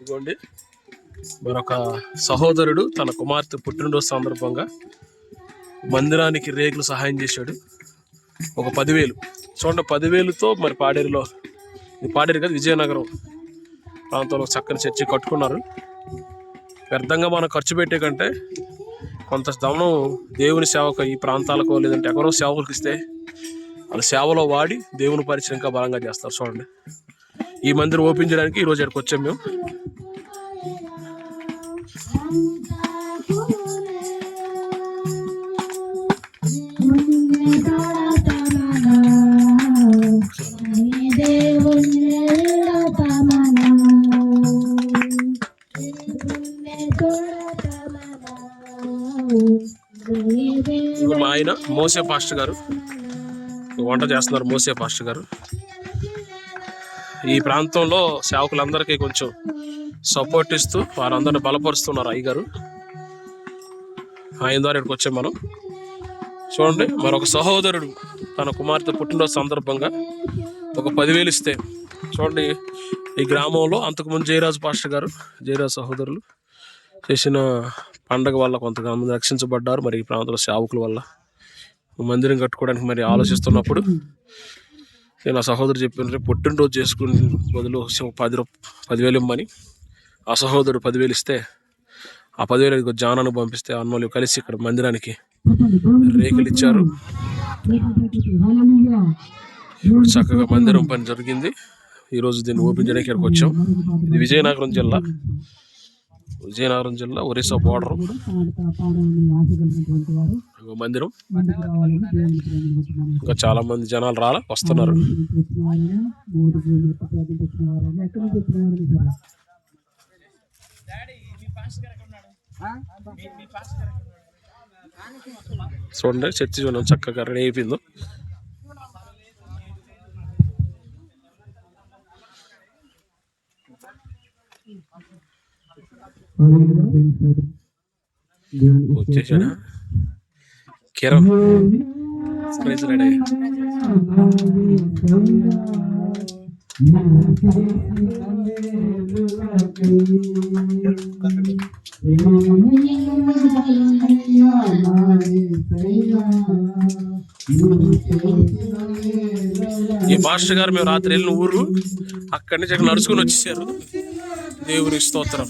ఇదిగోండి. మరొక సహోదరుడు తన కుమార్తె పుట్టినరోజు సందర్భంగా మందిరానికి రేకులు సహాయం చేశాడు. ఒక పదివేలు. చూడండి పదివేలుతో మరి పాడేరులో ఇది పాడేరు కదా విజయనగరం ప్రాంతంలో చక్కని చర్చి కట్టుకున్నారు. వ్యర్థంగా మనం ఖర్చు పెట్టే కంటే కొంత దమనం దేవుని సేవకు ఈ ప్రాంతాలకు లేదంటే ఎక్కడో సేవకులకు ఇస్తే వాళ్ళ సేవలో వాడి దేవుని పరిచయం ఇంకా బలంగా చేస్తారు. చూడండి. ఈ మందిరం ఓపెన్ చేయడానికి ఈ రోజు ఇక్కడికి వచ్చాం మేము. మా ఆయన మోసే పాస్టర్ గారు. వంట చేస్తున్నారు మోసే పాస్టర్ గారు. ఈ ప్రాంతంలో సేవకులందరికీ కొంచెం సపోర్ట్ ఇస్తూ వారందరిని బలపరుస్తున్నారు అయ్యగారు ఆయన ద్వారా ఇక్కడికి వచ్చాం మనం. చూడండి మరొక సహోదరుడు తన కుమార్తె పుట్టినరోజు సందర్భంగా ఒక పదివేలు ఇస్తే చూడండి ఈ గ్రామంలో అంతకుముందు జయరాజు పాస్టర్ గారు జయరాజు సహోదరులు చేసిన పండగ వల్ల కొంతమంది రక్షించబడ్డారు. మరి ఈ ప్రాంతంలో సేవకుల వల్ల మందిరం కట్టుకోవడానికి మరి ఆలోచిస్తున్నప్పుడు నేను ఆ సహోదరు చెప్పిన రేపు పుట్టినరోజు చేసుకుని బదులు పది రూ పదివేలు ఇమ్మని. ఆ సహోదరుడు పదివేలు ఇస్తే ఆ పదివేలు జానాను పంపిస్తే అన్నోళ్ళు కలిసి ఇక్కడ మందిరానికి రేకులు ఇచ్చారు. ఇప్పుడు చక్కగా మందిరం పని జరిగింది. ఈరోజు దీన్ని ఓపెన్ చేయడానికి ఇక్కడికి వచ్చాం. ఇది విజయనగరం జిల్లా. విజయనగరం జిల్లా ఒరిస్సా బోర్డర్. మందిరం. ఇంకా చాలా మంది జనాలు రాలా వస్తున్నారు. చూడండి చర్చి చూడండి చక్కగా రెడీ అయిపోయిందో. వచ్చేసాడా? రెడీ ఈ మాస్టర్ గారు మేము రాత్రి వెళ్ళిన ఊరు అక్కడి నుంచి అక్కడ నడుచుకుని వచ్చేసారు. దేవునికి స్తోత్రం.